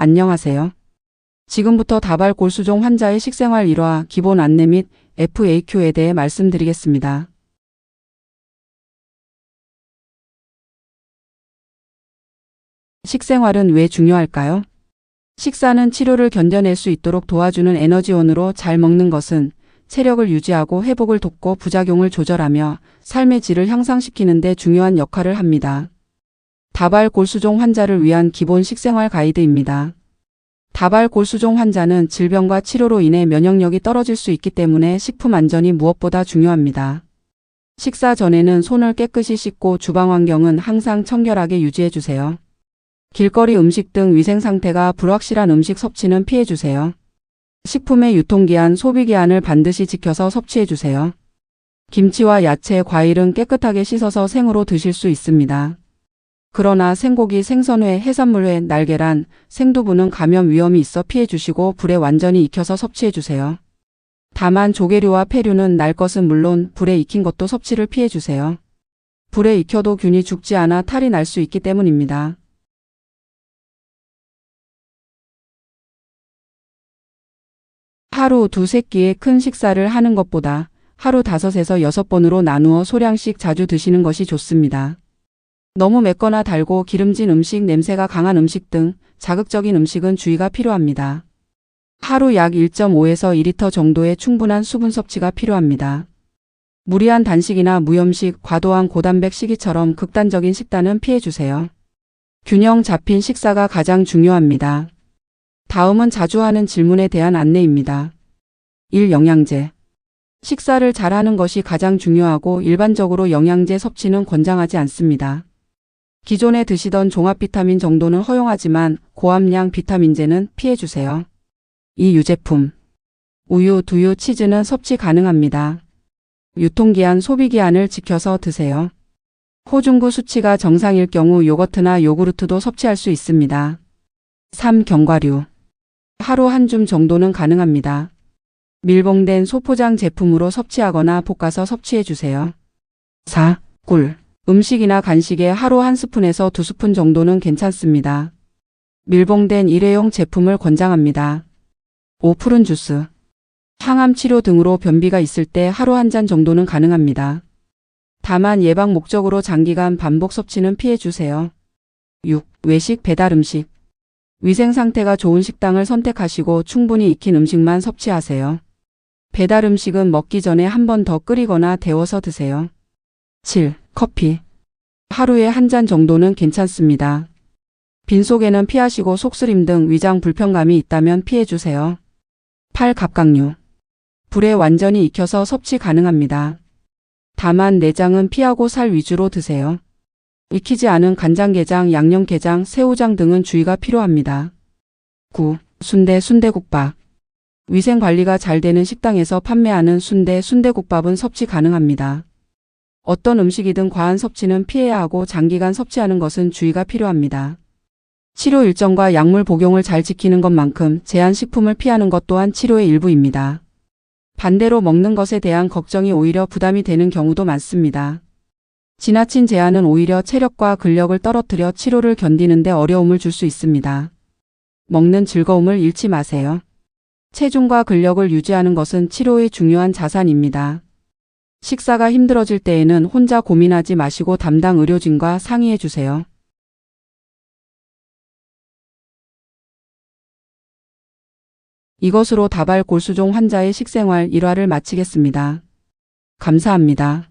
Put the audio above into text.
안녕하세요. 지금부터 다발 골수종 환자의 식생활 일화 기본 안내 및 FAQ에 대해 말씀드리겠습니다. 식생활은 왜 중요할까요? 식사는 치료를 견뎌낼 수 있도록 도와주는 에너지원으로 잘 먹는 것은 체력을 유지하고 회복을 돕고 부작용을 조절하며 삶의 질을 향상시키는 데 중요한 역할을 합니다. 다발 골수종 환자를 위한 기본 식생활 가이드입니다. 다발 골수종 환자는 질병과 치료로 인해 면역력이 떨어질 수 있기 때문에 식품 안전이 무엇보다 중요합니다. 식사 전에는 손을 깨끗이 씻고 주방 환경은 항상 청결하게 유지해 주세요. 길거리 음식 등 위생 상태가 불확실한 음식 섭취는 피해 주세요. 식품의 유통기한, 소비기한을 반드시 지켜서 섭취해 주세요. 김치와 야채, 과일은 깨끗하게 씻어서 생으로 드실 수 있습니다. 그러나 생고기, 생선회, 해산물회, 날계란, 생두부는 감염 위험이 있어 피해 주시고 불에 완전히 익혀서 섭취해 주세요. 다만 조개류와 폐류는 날 것은 물론 불에 익힌 것도 섭취를 피해 주세요. 불에 익혀도 균이 죽지 않아 탈이 날 수 있기 때문입니다. 하루 두세 끼의 큰 식사를 하는 것보다 하루 다섯에서 여섯 번으로 나누어 소량씩 자주 드시는 것이 좋습니다. 너무 맵거나 달고 기름진 음식, 냄새가 강한 음식 등 자극적인 음식은 주의가 필요합니다. 하루 약 1.5에서 2리터 정도의 충분한 수분 섭취가 필요합니다. 무리한 단식이나 무염식, 과도한 고단백 식이처럼 극단적인 식단은 피해주세요. 균형 잡힌 식사가 가장 중요합니다. 다음은 자주 하는 질문에 대한 안내입니다. 1. 영양제. 식사를 잘하는 것이 가장 중요하고 일반적으로 영양제 섭취는 권장하지 않습니다. 기존에 드시던 종합 비타민 정도는 허용하지만 고함량 비타민제는 피해주세요. 이 유제품. 우유, 두유, 치즈는 섭취 가능합니다. 유통기한, 소비기한을 지켜서 드세요. 호중구 수치가 정상일 경우 요거트나 요구르트도 섭취할 수 있습니다. 3. 견과류. 하루 한 줌 정도는 가능합니다. 밀봉된 소포장 제품으로 섭취하거나 볶아서 섭취해 주세요. 4. 꿀. 음식이나 간식에 하루 한 스푼에서 두 스푼 정도는 괜찮습니다. 밀봉된 일회용 제품을 권장합니다. 5. 푸른 주스. 항암 치료 등으로 변비가 있을 때 하루 한 잔 정도는 가능합니다. 다만 예방 목적으로 장기간 반복 섭취는 피해 주세요. 6. 외식 배달 음식. 위생 상태가 좋은 식당을 선택하시고 충분히 익힌 음식만 섭취하세요. 배달 음식은 먹기 전에 한 번 더 끓이거나 데워서 드세요. 7. 커피. 하루에 한 잔 정도는 괜찮습니다. 빈속에는 피하시고 속쓰림 등 위장 불편감이 있다면 피해주세요. 8. 갑각류. 불에 완전히 익혀서 섭취 가능합니다. 다만 내장은 피하고 살 위주로 드세요. 익히지 않은 간장게장, 양념게장, 새우장 등은 주의가 필요합니다. 9. 순대, 순대국밥. 위생 관리가 잘 되는 식당에서 판매하는 순대, 순대국밥은 섭취 가능합니다. 어떤 음식이든 과한 섭취는 피해야 하고 장기간 섭취하는 것은 주의가 필요합니다. 치료 일정과 약물 복용을 잘 지키는 것만큼 제한 식품을 피하는 것 또한 치료의 일부입니다. 반대로 먹는 것에 대한 걱정이 오히려 부담이 되는 경우도 많습니다. 지나친 제한은 오히려 체력과 근력을 떨어뜨려 치료를 견디는데 어려움을 줄 수 있습니다. 먹는 즐거움을 잃지 마세요. 체중과 근력을 유지하는 것은 치료의 중요한 자산입니다. 식사가 힘들어질 때에는 혼자 고민하지 마시고 담당 의료진과 상의해 주세요. 이것으로 다발 골수종 환자의 식생활 1화를 마치겠습니다. 감사합니다.